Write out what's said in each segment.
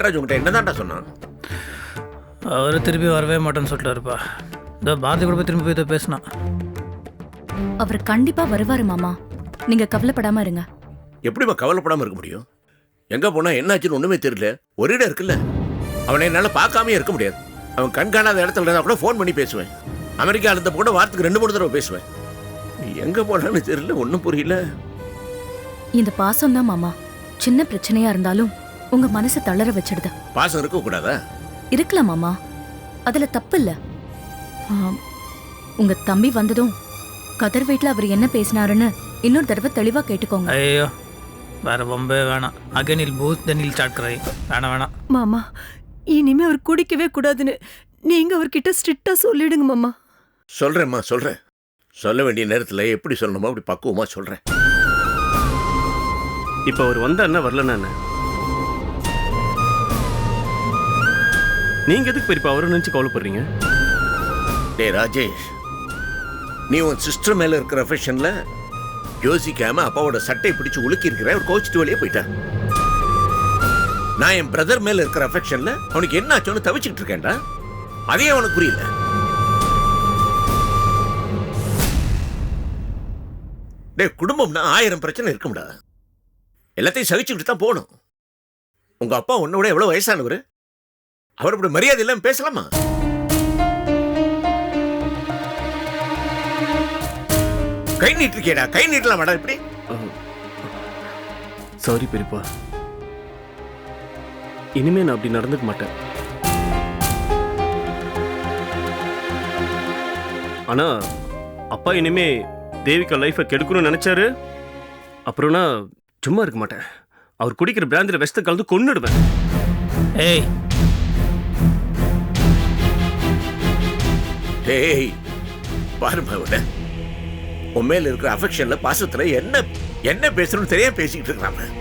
நட்ராஜ் உங்ககிட்ட என்னதான்டா சொன்னான்? அவர் திருப்பி வரவே மாட்டேன்னு சொல்லிட்டாருப்பா. இதோ பாரதி கூட போய் திரும்பி போய் இதோ பேசினான் அவர் கண்டிப்பா வருவாரு மாமா. நீங்க கவலைப்படாம இருங்க. எப்படிம்மா கவலைப்படாம இருக்க முடியும்? எங்க போனா என்னாச்சுன்னு ஒண்ணுமே தெரியல. ஒரு இடம் இருக்குல்ல. அவனை என்னால பார்க்காமயே இருக்க முடியாது. அவன் கண் காணாத இடத்துல இருந்தா கூட ஃபோன் பண்ணி பேசுவேன். அமெரிக்கா இருந்த கூட வாரத்துக்கு ரெண்டு மூணு தடவை பேசுவேன். எங்க போனான்னு தெரியல ஒன்றும் புரியல. இந்த பாசம் தான் மாமா. சின்ன பிரச்சனையா இருந்தாலும் உங்க மனசை தளர வச்சிடுது? பாசம் இருக்க கூடாதா? இருக்கலாம் மாமா. அதுல தப்பு இல்ல உங்க தம்பி வந்ததும் கதர் வீட்ல அவர் என்ன பேசினாருன்னு இன்னொரு தடவை தெளிவா கேட்டுக்கோங்க. ஐயோ வேற ரொம்ப வேணாம். அகனில் பூத் தனில் சாட்கரை வேணாம் வேணாம். மாமா இனிமே அவர் குடிக்கவே கூடாதுன்னு நீங்க அவர்கிட்ட ஸ்ட்ரிக்டா சொல்லிடுங்க மாமா. சொல்றேம்மா சொல்றேன். சொல்ல வேண்டிய நேரத்துல எப்படி சொல்லணுமோ அப்படி பக்குவமா சொல்றேன். இப்போ அவர் வந்தா என்ன? நீங்க எதுக்கு பெரியப்பா அவரை நினைச்சு கவலைப்படுறீங்க? டேய் ராஜேஷ் நீ உன் சிஸ்டர் மேல இருக்கிற அஃபெக்ஷன்ல யோசிக்காம அப்பாவோட சட்டை பிடிச்சு உலுக்கி இருக்கிற ஒரு கோச்சிட்டு வழியே போயிட்டான் நான் என் பிரதர் மேல இருக்கிற அஃபெக்ஷன்ல அவனுக்கு என்ன ஆச்சுன்னு தவிச்சுக்கிட்டு இருக்கேன்டா. அதே அவனுக்கு புரியல. டே குடும்பம்னா ஆயிரம் பிரச்சனை இருக்கும்டா. எல்லாத்தையும் சகிச்சுக்கிட்டு தான் போகணும். உங்க அப்பா உன்னோட எவ்வளவு வயசானவர்? அவர் இப்படி மரியாதை இல்லாம பேசலாமா? கை நீட்டிருக்கேடா கை நீட்டலாமாடா இப்படி? சாரி பெரியப்பா. இனிமே நான் அப்படி நடந்துக்க மாட்டேன். ஆனா அப்பா இனிமே தேவிகா லைஃபை கெடுக்கணும்னு நினைச்சாரு. அப்புறம்னா சும்மா இருக்க மாட்டேன். அவர் குடிக்கிற பிராந்தில விஷத்தை கலந்து கொன்னுடுவேன். ஏய் டேய் பாருமா அவன உன் மேல இருக்கிற அஃபெக்ஷன்ல பாசத்துல என்ன என்ன பேசணும்னு தெரியாம பேசிக்கிட்டு இருக்கிறான்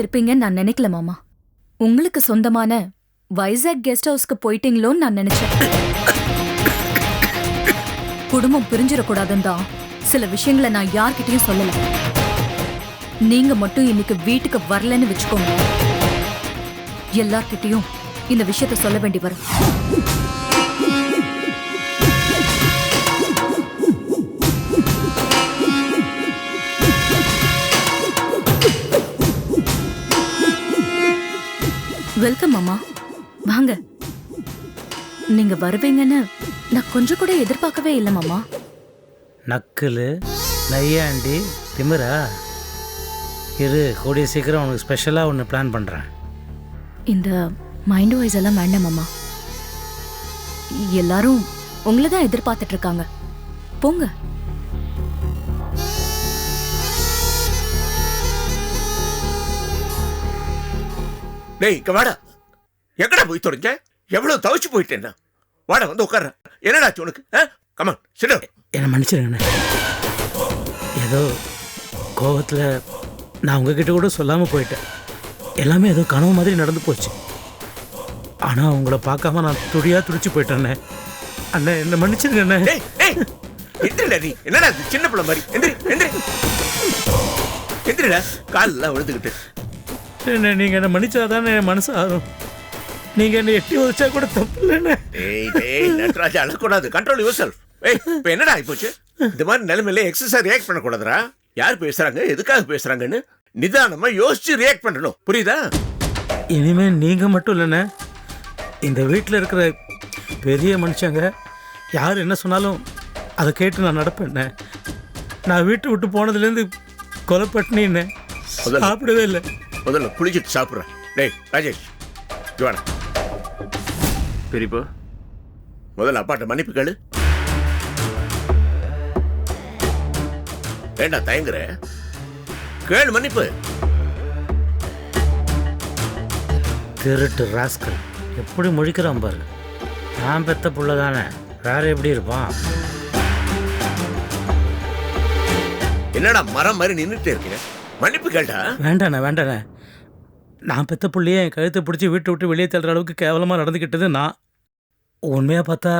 இருப்பீங்கன்னு நான் நினைக்கல மாமா. உங்களுக்கு சொந்தமான வைசாக் கெஸ்ட் ஹவுஸ்க்கு போயிட்டீங்களோன்னு நான் நினைச்சேன். குடும்பம் பிரிஞ்சிடக்கூடாதுன்னு தான் சில விஷயங்களை நான் யார்கிட்டயும் சொல்லல. நீங்க மட்டும் இன்னைக்கு வீட்டுக்கு வரலன்னு வச்சுக்கோங்க. எல்லார்கிட்டயும் இந்த விஷயத்த சொல்ல வேண்டி வரும். வெல்கம் மாமா வாங்க. நீங்க வருவீங்கன்னு நான் கொஞ்சம் கூட எதிர்பார்க்கவே இல்லை மாமா நக்கல் நையாண்டி திமிரா? இரு கூடிய சீக்கிரம் உனக்கு ஸ்பெஷலாக ஒன்று பிளான் பண்ணுறேன் இந்த மைண்ட் வாய்ஸ் எல்லாம் வேண்டாம் மாமா எல்லாரும் உங்களை தான் எதிர்பார்த்துட்டு இருக்காங்க. போங்க. டேய் இங்க வாடா. எங்கடா போய் தொடங்க எவ்வளவு தவிச்சு போயிட்டேன்னா வாடா வந்து உட்கார என்னடாச்சு உனக்கு? கமான் சிட என்னை மன்னிச்சிருங்கண்ணே ஏதோ கோவத்தில் நான் உங்ககிட்ட கூட சொல்லாமல் போயிட்டேன். எல்லாமே ஏதோ கனவு மாதிரி நடந்து போச்சு. ஆனால் உங்களை பார்க்காம நான் துடியாக துடிச்சு போயிட்டேண்ணே அண்ணே. என்னை மன்னிச்சிருங்கண்ணே டேய் டேய் எந்திரிடா நீ. என்னடா சின்ன பிள்ளை மாதிரி? எந்திரி எந்திரி. எந்திரிடா. காலெல்லாம் விழுந்துக்கிட்டு என்ன நீங்கள் என்னை மன்னிச்சாதானே என் மனசு ஆறும்? நீங்கள் என்னை எட்டி வச்சா கூட தப்பு இல்லைண்ணே டேய் டேய் நட்ராஜ் அழக்கூடாது. கண்ட்ரோல் யுவர் செல்ஃப் ஏய் இப்போ என்னடா ஆயிப்போச்சு? இந்த மாதிரி நிலைமையில எக்ஸசைஸ் ரியாக்ட் பண்ணக்கூடாதுடா. யார் பேசுறாங்க? எதுக்காக பேசுறாங்கன்னு நிதானமா யோசிச்சு ரியாக்ட் பண்ணணும். புரியுதா? இனிமே நீங்க மட்டும் இல்லைண்ணே. இந்த வீட்டில் இருக்கிற பெரிய மனுஷங்க யார் என்ன சொன்னாலும் அதை கேட்டு நான் நடப்பேண்ணே. நான் வீட்டை விட்டு போனதுலேருந்து கொலைப்பட்டினின்னு முதல்ல- சாப்பிடவே இல்லை. முதல்ல குளிச்சுட்டு சாப்பிட்றேன். டேய் ராஜேஷ் வாடா. பெரியப்பா. முதல்ல அப்பாட்ட மன்னிப்பு கேளு. ஏண்டா தயங்குற? கேளு மன்னிப்பு. திருட்டு ராஸ்கல். எப்படி முழிக்கிறான் பாரு. நான் பெத்த புள்ள தானே. வேற எப்படி இருப்பான்? என்னடா மரம் மாதிரி நின்றுட்டே இருக்கீங்க மன்னிப்பு கேட்டா வேண்டாண்ணே வேண்டாண்ணே. நான் பெத்த புள்ளையே என் கழுத்தை பிடிச்சி வீட்டை விட்டு வெளியே தள்ளுற அளவுக்கு கேவலமாக நடந்துக்கிட்டது நான். உண்மையாக பார்த்தா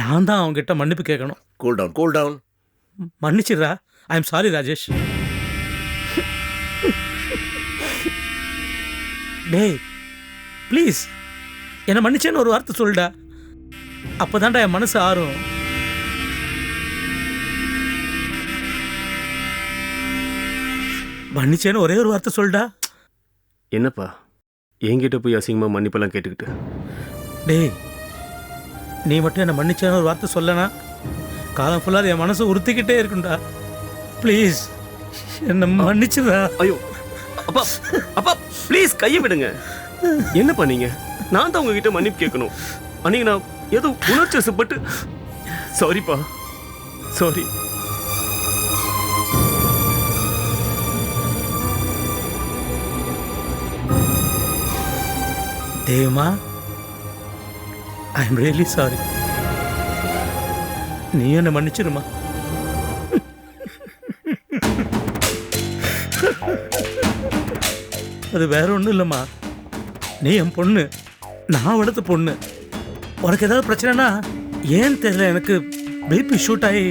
நான் தான் அவங்ககிட்ட மன்னிப்பு கேட்கணும். Cool down cool down மன்னிச்சிடுறா. I am sorry Rajesh. டேய் ப்ளீஸ் என்னை மன்னிச்சேன்னு ஒரு வார்த்தை சொல்லுடா. அப்போதான்டா என் மனசு ஆறும். மன்னிச்சேன்னு ஒரே ஒரு வார்த்தை சொல்லுடா என்னப்பா? என்கிட்ட போய் அசிங்கமாக மன்னிப்பெல்லாம் கேட்டுக்கிட்டு. டேய் நீ மட்டும் என்னை மன்னிச்சேன்னு ஒரு வார்த்தை சொல்லனா? காலம் ஃபுல்லாக என் மனசு உறுத்திக்கிட்டே இருக்கும்டா. ப்ளீஸ் என்னை மன்னிச்சிடுறா ஐயோ அப்பா அப்பா ப்ளீஸ் கையை விடுங்க. என்னப்பா நீங்க? நான் தான் உங்ககிட்ட மன்னிப்பு கேட்கணும். அன்னைக்கு நான் ஏதோ உணர்ச்சி சாரிப்பா சாரி தேவமா? ஐ எம் ரியலி சாரி நீ என்னை மன்னிச்சிருமா அது வேற ஒன்றும் இல்லைம்மா. நீ என் பொண்ணு. நான் வளர்த்த பொண்ணு. உனக்கு ஏதாவது பிரச்சனைனா ஏன் தெரியல எனக்கு பிபி ஷூட் ஆகி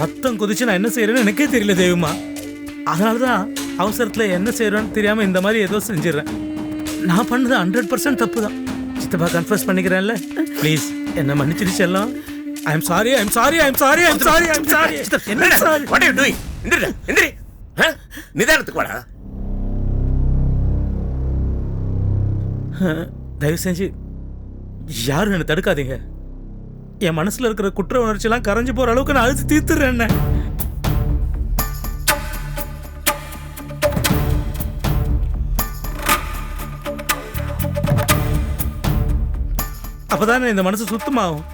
ரத்தம் கொதிச்சு நான் என்ன செய்யறேன்னு எனக்கே தெரியல தெய்வமா அதனால தான் அவசரத்தில் என்ன செய்யறேன்னு தெரியாமல் இந்த மாதிரி ஏதோ செஞ்சிடறேன். நான் பண்ணது ஹண்ட்ரட் பர்சன்ட் தப்பு தான் சித்தப்பா கன்ஃபர்ஸ் பண்ணிக்கிறேன்ல. ப்ளீஸ் என்ன மன்னிச்சிடு செல்லம். I am sorry I am sorry I am sorry I am sorry I am sorry என்னடா சாரி வாட் யூ டூயிங் எந்திரி. ஆ? நிதானத்துக்கு வாடா. தயவு செஞ்சு யாரும் என்னை தடுக்காதீங்க. என் மனசுல இருக்கிற குற்ற உணர்ச்சியெல்லாம் கரைஞ்சு போற அளவுக்கு நான் அழுத்து தீர்த்துறேன் என்ன. அப்பதானே இந்த மனசு சுத்தமாகும்?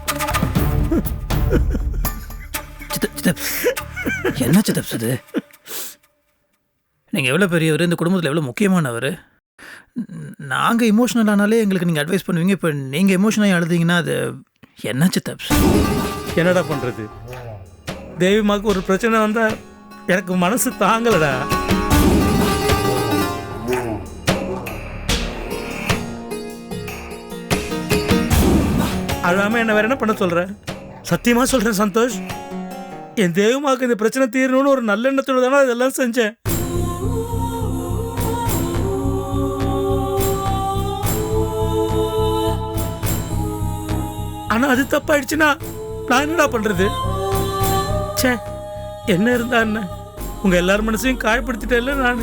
என்ன சித்தப் இது நீங்கள் எவ்வளோ பெரியவர்? இந்த குடும்பத்தில் எவ்வளோ முக்கியமானவர்? நாங்கள் இமோஷனல் ஆனாலே எங்களுக்கு நீங்கள் அட்வைஸ் பண்ணுவீங்க. இப்போ நீங்கள் எமோஷனாக அழுதீங்கன்னா அது என்ன சித்தப் என்னடா பண்றது? தேவிமாக்கு ஒரு பிரச்சனை வந்தா எனக்கு மனசு தாங்கலடா. அழாம என்ன வேற என்ன பண்ண சொல்கிறேன் சத்தியமாக சொல்கிறேன் சந்தோஷ். என் தேவமாக்கு இந்த பிரச்சனை தீரணும்னு ஒரு நல்லெண்ணத்தோடு தானே இதெல்லாம் செஞ்சேன். ஆனால் அது தப்பாயிடுச்சுன்னா நான் என்னடா பண்ணுறது ச்சே என்ன இருந்தா என்ன? உங்கள் எல்லார் மனசையும் காயப்படுத்திட்டேன்ல நான்.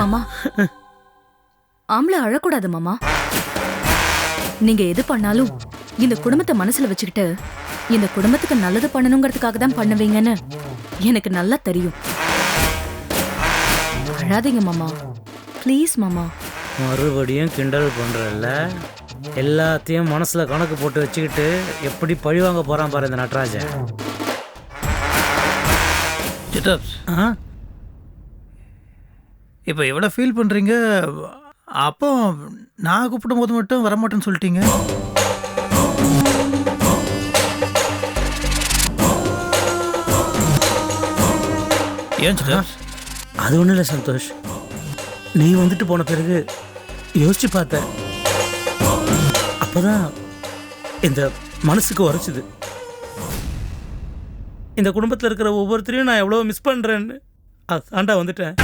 மாமா. ஆம்பளை அழக்கூடாது மாமா. நீங்க எது பண்ணாலும் இந்த குடும்பத்தை மனசுல வச்சுக்கிட்டு இந்த குடும்பத்துக்கு நல்லது பண்ணணுங்கிறதுக்காக தான் பண்ணுவீங்கன்னு எனக்கு நல்லா தெரியும். அழாதீங்க மாமா. ப்ளீஸ் மாமா. மறுபடியும் கிண்டல் பண்றல்ல? எல்லாத்தையும் மனசுல கணக்கு போட்டு வச்சுக்கிட்டு எப்படி பழி வாங்க போறான் பாரு இந்த நடராஜன். ஆ? இப்போ எவ்வளோ ஃபீல் பண்ணுறீங்க அப்போ நான் கூப்பிடும் போது மட்டும் வரமாட்டேன்னு சொல்லிட்டீங்க. ஏன் சித்தப் அது ஒன்றும் இல்லை சந்தோஷ். நீ வந்துட்டு போன பிறகு யோசிச்சு பார்த்தேன் அப்பதான் இந்த மனசுக்கு உரைச்சுது இந்த குடும்பத்தில் இருக்கிற ஒவ்வொருத்தரையும் நான் எவ்வளோ மிஸ் பண்ணுறேன்னு அதாண்டா வந்துட்டேன்.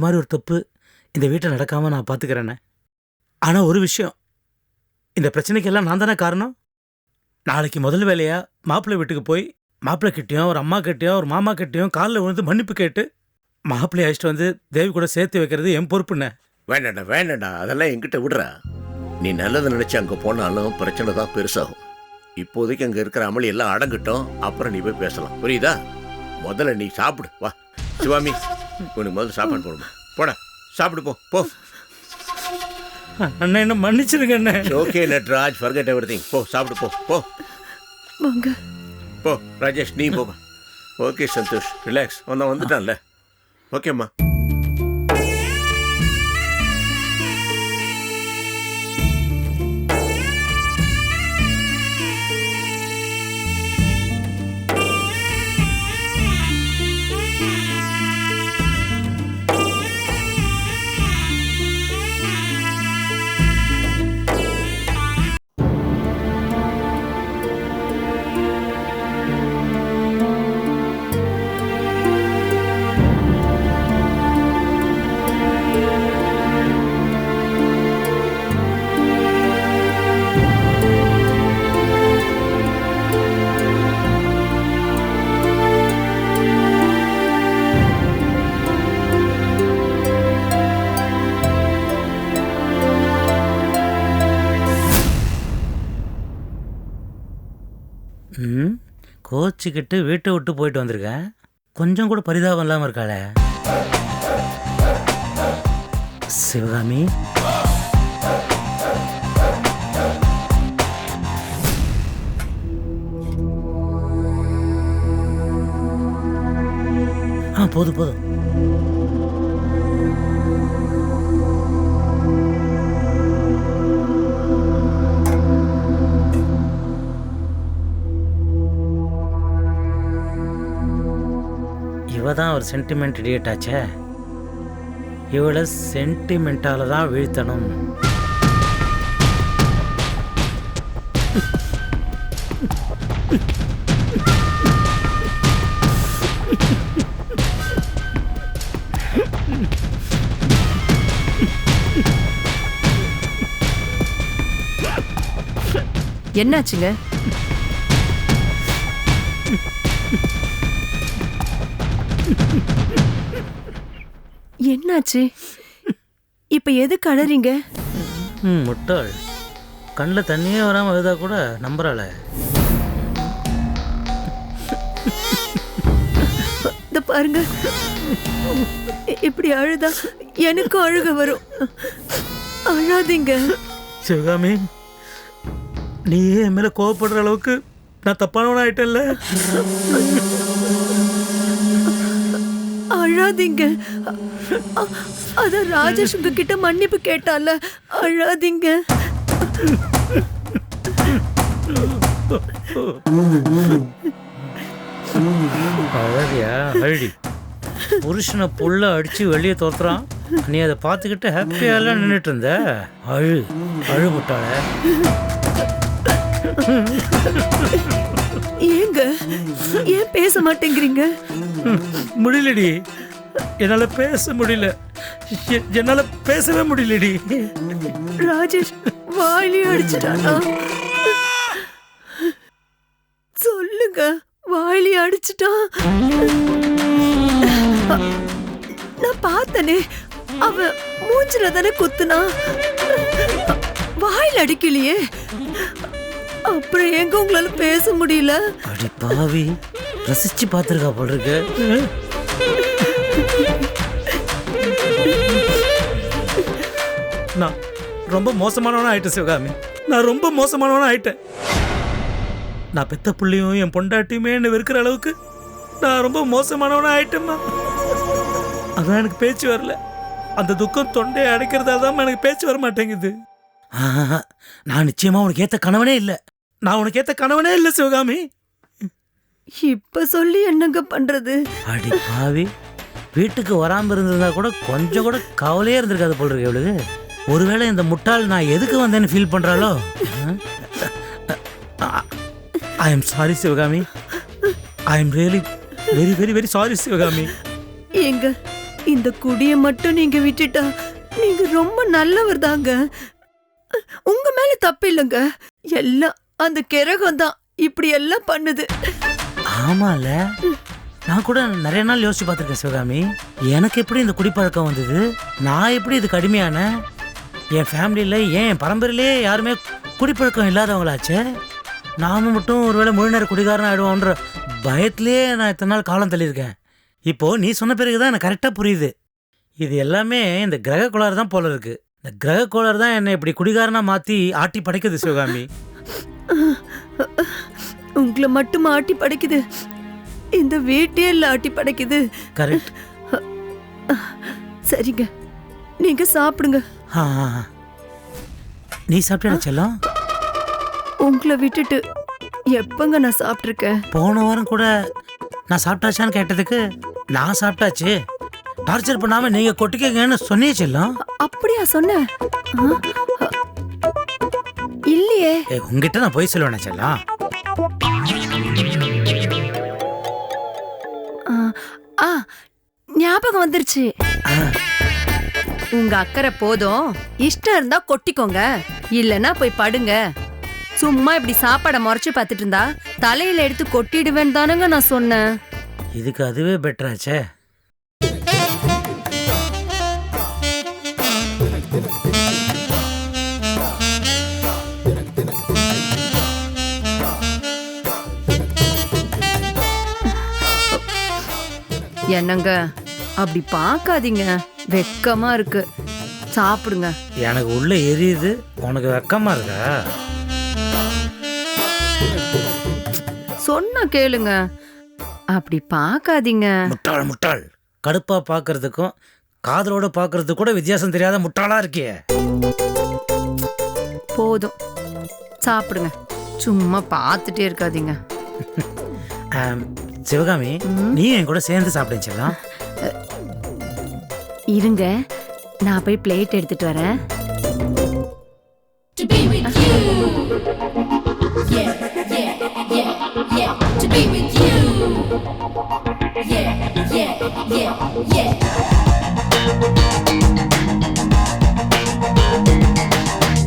இந்த மாதிரி ஒரு தப்பு இந்த வீட்டில் நடக்காமல் நான் பார்த்துக்கிறேண்ணே ஆனால் ஒரு விஷயம் இந்த பிரச்சனைக்கெல்லாம் நான் தானே காரணம்? நாளைக்கு முதல் வேலையாக மாப்பிள்ளை வீட்டுக்கு போய் மாப்பிள்ளை கிட்டேயும் ஒரு அம்மா கிட்டேயும் ஒரு மாமா கிட்டேயும் காலில் விழுந்து மன்னிப்பு கேட்டு மாப்பிள்ளை அழைச்சிட்டு வந்து தேவி கூட சேர்த்து வைக்கிறது என் பொறுப்புண்ணே. வேண்டாம்டா வேண்டாம்டா அதெல்லாம் என்கிட்ட விடுறா. நீ நல்லது நினச்சி அங்கே போனாலும் பிரச்சனை தான் பெருசாகும். இப்போதைக்கு அங்கே இருக்கிற அமளி எல்லாம் அடங்கட்டும் அப்புறம் நீ போய் பேசலாம். புரியுதா? முதல்ல நீ சாப்பிடு வா. சிவாமி உனக்கு முதல்ல சாப்பாடு போடுமா? போடா சாப்பிடு போ போ. அண்ணா என்ன மன்னிச்சிருங்க அண்ணே. ஓகே நட்ராஜ் ஃபர்கெட் எவ்ரி போ சாப்பிடு போ போ. வாங்க. போ ராஜேஷ் நீ போ ஓகே சந்தோஷ் ரிலாக்ஸ் வந்தான் வந்துட்டான்ல. ஓகேம்மா கோச்சிக்கிட்டு வீட்டை விட்டு போயிட்டு வந்திருக்கேன். கொஞ்சம் கூட பரிதாபம் இல்லாமல் இருக்காளே. சிவகாமி. ஆ போதும் போதும். இவ தான் ஒரு சென்டிமெண்ட் இடியட் ஆச்சே? இவளை சென்டிமெண்ட்டால தான் வீழ்த்தணும். என்னாச்சுங்க? என்னாச்சு? இப்ப எதுக்கு அழறீங்க? ம் முட்டாள். கண்ணில் தண்ணியே வராமல் எழுதா கூட நம்புறாளே. இந்த பாருங்க. இப்படி அழுதா எனக்கும் அழுக வரும். அழாதீங்க. சிவகாமி நீயே என் மேலே கோவப்படுற அளவுக்கு நான் தப்பானவனா ஆயிட்டேன்ல? அழாதீங்க. அ- அ- அதான் ராஜேஷ் உங்ககிட்ட மன்னிப்பு கேட்டால அழாதீங்க. அழறியா அழடி புருஷனை புல்ல அடிச்சு வெளியே தோத்துறான் நீ அதை பார்த்துக்கிட்டு ஹாப்பியாலாம் நின்றுட்டு இருந்த அழு அழு. முட்டாள ஏங்க ஏன் பேச மாட்டேங்கிறீங்க? முடியலடி. என்னால பேச முடியல. என்னால பேசவே முடியலடி. ராஜேஷ் வாயிலே அடிச்சிட்டானா சொல்லுங்க வாயிலே அடிச்சிட்டான் நான் பார்த்தனே அவ மூஞ்சில தானே குத்துனா. வாயில் அடிக்கலையே. அப்புறம் எங்க உங்களால பேச முடியல? அடி பாவி ரசிச்சு பார்த்துருக்கா போல் இருக்கு. நான் ரொம்ப மோசமானவனா ஆயிட்டேன் சிவகாமி. நான் ரொம்ப மோசமானவனா ஆயிட்டேன். நான் பெத்த புள்ளையும் என் பொண்டாட்டியுமே என்ன வெறுக்கிற அளவுக்கு நான் ரொம்ப மோசமானவனா ஆயிட்டேம்மா. அதான் எனக்கு பேச்சு வரல. அந்த துக்கம் தொண்டையை அடைக்கிறதால தான் எனக்கு பேச்சு வர மாட்டேங்குது. நான் நிச்சயமா உனக்கு ஏத்த கணவனே இல்லை. நான் உனக்கு ஏத்த கணவனே இல்லை சிவகாமி. இப்ப சொல்லி என்னங்க பண்றது? அடி பாவி. வீட்டுக்கு வராம இருந்திருந்தா கூட கொஞ்சம் கூட கவலையே இருந்திருக்காது போல இருக்கு இவளுக்கு ஒருவேளை இந்த முட்டாள் நான் எதுக்கு வந்தேன்னு feel பண்றாளோ? I am sorry Sivakami. I am really very very very sorry Sivakami. ஏங்க இந்த குடிய மட்டும் நீங்க விட்டுட்டா நீங்க ரொம்ப நல்லவர் தாங்க. உங்க மேல தப்பு இல்லைங்க. எல்லாம் அந்த கிரகம் தான். இப்படி எல்லாம் பண்ணுது. ஆமால. நான் கூட நிறைய நாள் யோசிச்சு பார்த்துருக்கேன் சிவகாமி. எனக்கு எப்படி இந்த குடிப்பழக்கம் வந்தது? நான் எப்படி இதுக்கு அடிமையானேன் என் ஃபேமிலியில் ஏன் என் பரம்பரையிலே யாருமே குடிப்பழக்கம் இல்லாதவங்களாச்சே? நாம மட்டும் ஒருவேளை முழு நேர குடிகாரன் ஆயிடுவோன்ற பயத்திலேயே நான் இத்தனை நாள் காலம் தள்ளியிருக்கேன். இப்போ நீ சொன்ன பிறகு தான் எனக்கு கரெக்டாக புரியுது. இது எல்லாமே இந்த கிரக கோளாறு தான் போல இருக்கு. இந்த கிரக கோளாறு தான் என்னை இப்படி குடிகாரனா மாற்றி ஆட்டி படைக்குது சிவகாமி. உங்களை மட்டும் ஆட்டி படைக்குது. இந்த வீட்டையே இல்ல ஆட்டி படைக்குது. கரெக்ட் சரிங்க. நீங்க சாப்பிடுங்க. நீ சாப்பிட்டியா செல்லம்? உங்களை விட்டுட்டு எப்பங்க நான் சாப்பிட்டிருக்கேன்? போன வாரம் கூட நான் சாப்பிட்டாச்சான்னு கேட்டதுக்கு நான் சாப்பிட்டாச்சு. டார்ச்சர் பண்ணாம நீங்க கொட்டிக்கங்கன்னு சொன்னியே செல்லம். அப்படியா சொன்ன இல்லையே. உங்ககிட்ட நான் போய் சொல்லுவேனே செல்லம். ஆ, ஞாபகம் வந்துருச்சு. ஆ, உங்க அக்கறை போதும். இஷ்டம் இருந்தா கொட்டிக்கோங்க. இல்லனா போய் படுங்க. சும்மா இப்படி சாப்பாடை முறைச்சு பார்த்துட்டு இருந்தா தலையில எடுத்து கொட்டிடுவேன்னு தானங்க நான் சொன்னேன். இதுக்கு அதுவே பெட்டராச்சே என்னங்க? அப்படி பார்க்காதீங்க. வெக்கமா இருக்கு. சாப்பிடுங்க. எனக்கு உள்ள எரியுது. உனக்கு வெக்கமா இருக்கா? சொன்னா கேளுங்க. அப்படி பார்க்காதீங்க. முட்டாள் முட்டாள். கடுப்பா பார்க்கறதுக்கும் காதலோட பார்க்கறதுக்கு கூட வித்தியாசம் தெரியாத முட்டாளா இருக்கியே. போதும். சாப்பிடுங்க. சும்மா பார்த்துட்டே இருக்காதீங்க. சிவகாமி. நீ என் கூட சேர்ந்து சாப்பிடுங்க செல்லம். இருங்க நான் போய் பிளேட் எடுத்துட்டு வரேன் to be with you. Yeah, yeah, yeah, yeah, to be with you. Yeah, yeah, yeah, yeah.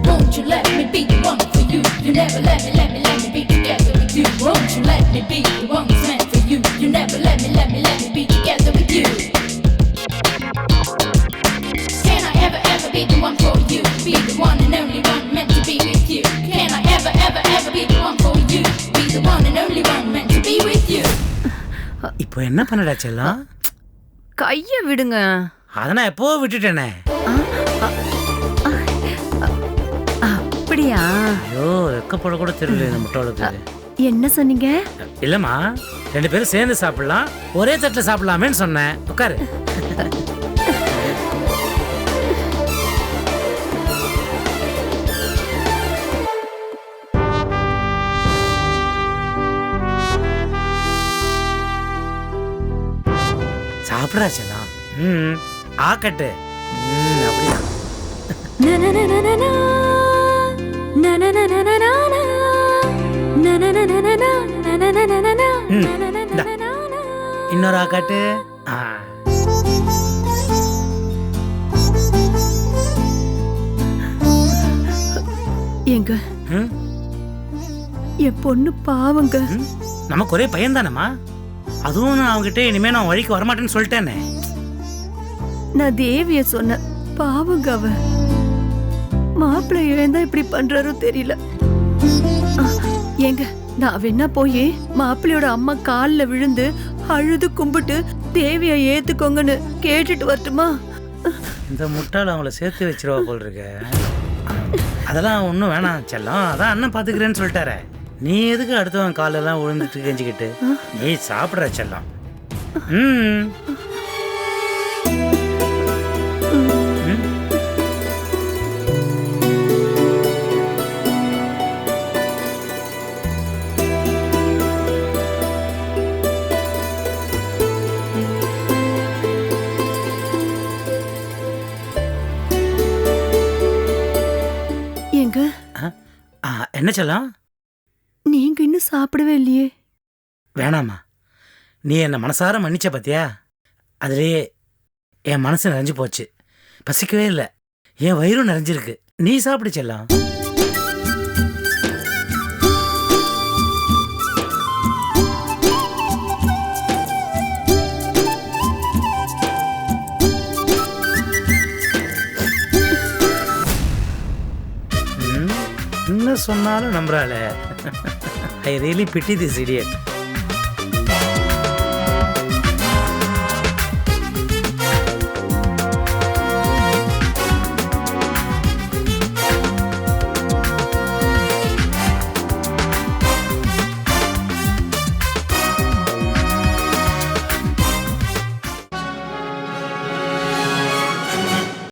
Won't you let me be the one for you? You never let me, let me, let me be together with you. Won't you let me be the one that's meant for you? You never let me, let me, let me be together with you. One for you? Be the one and only one meant to be with you. Can I ever, ever, ever be the one for you? Be the one and only one meant to be with you. இப்போ என்ன பண்ணடா செல்லம் கைய விடுங்க அதை நான் எப்போ விட்டுட்டேனே அப்படியா ஐயோ வெக்கப்பட கூட தெரியல இந்த முட்டாளுக்கு என்ன சொன்னீங்க இல்லம்மா ரெண்டு பேரும் சேர்ந்து சாப்பிடலாம் ஒரே தட்டில் சாப்பிடலாமேன்னு சொன்னேன் உட்காரு na na இந்தா. na na na. இன்னொரு ஆக்காட்டு ஆ எங்க ம் என் பொண்ணு பாவங்க ம், நமக்கு ஒரே பையன் தானேம்மா அதுவும் நான் அவங்ககிட்ட இனிமே நான் வழிக்கு வரமாட்டேன்னு சொல்லிட்டேனே. நான் தேவிய சொன்னேன். பாவங்க அவ மாப்பிள்ளை ஏன் தான் இப்படி பண்றாரோ தெரியல. ஏங்க நான் வேணா போய் மாப்பிள்ளையோட அம்மா கால்ல விழுந்து அழுது கும்பிட்டு தேவிய ஏத்துக்கோங்கன்னு கேட்டுட்டு வரட்டுமா? இந்த முட்டாள் அவங்கள சேர்த்து வச்சிருவா போல் இருக்க. அதெல்லாம் ஒன்றும் வேணாம் செல்லம். அதான் அண்ணன் பார்த்துக்கிறேன்னு சொல்லிட்டாரே. நீ எதுக்கு அடுத்தவன் காலெல்லாம் விழுந்துட்டு கெஞ்சிக்கிட்டு? நீ சாப்பிட்ற செல்லம். ம். என்ன செல்லம்? சாப்பிடவே இல்லையே. வேணாமா நீ என்னை மனசார மன்னிச்ச பத்தியா? அதுலேயே என் மனசு நிறைஞ்சு போச்சு. பசிக்கவே இல்லை. என் வயிறும் நிறைஞ்சிருக்கு. நீ சாப்பிடுச்செல்லம் என்ன சொன்னாலும் நம்புறாளே. I really pity this idiot